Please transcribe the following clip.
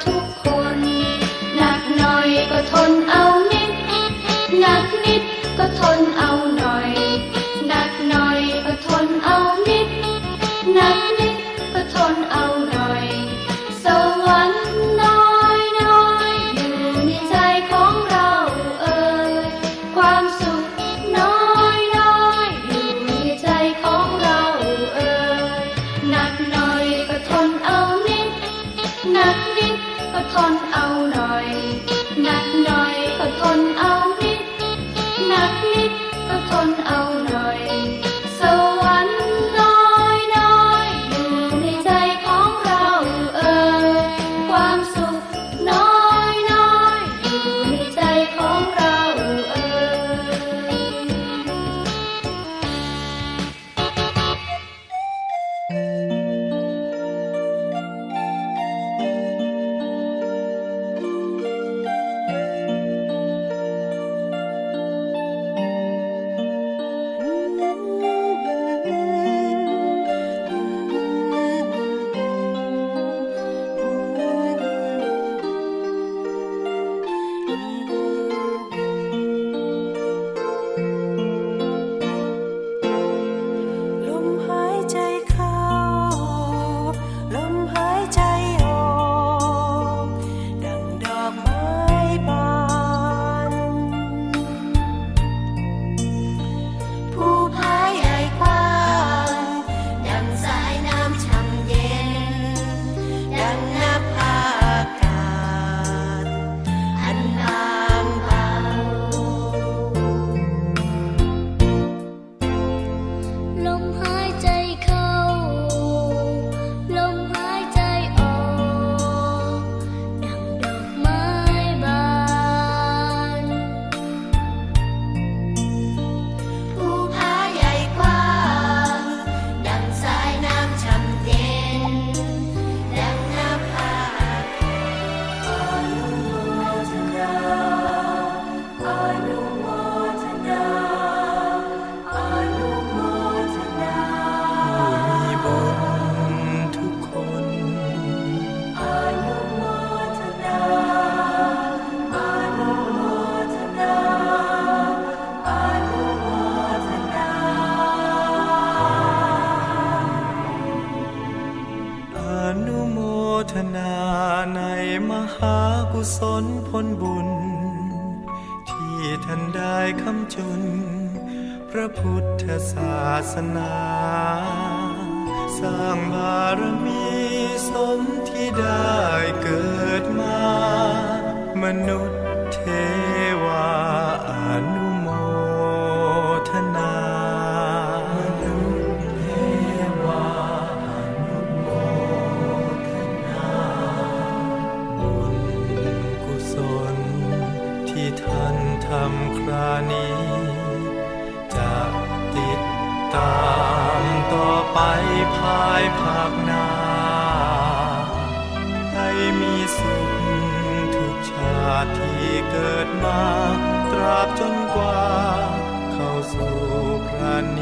Thank you. สนมหากุศลผลบุญ ที่ท่านได้คำจุน พระพุทธศาสนา สร้างบารมีสมที่ได้เกิดมา มนุษย์เทวาอนุ ตามต่อไปภายภาคหน้า ให้มีสุขทุกชาติที่เกิดมา ตราบจนกว่า เข้าสู่พระนิ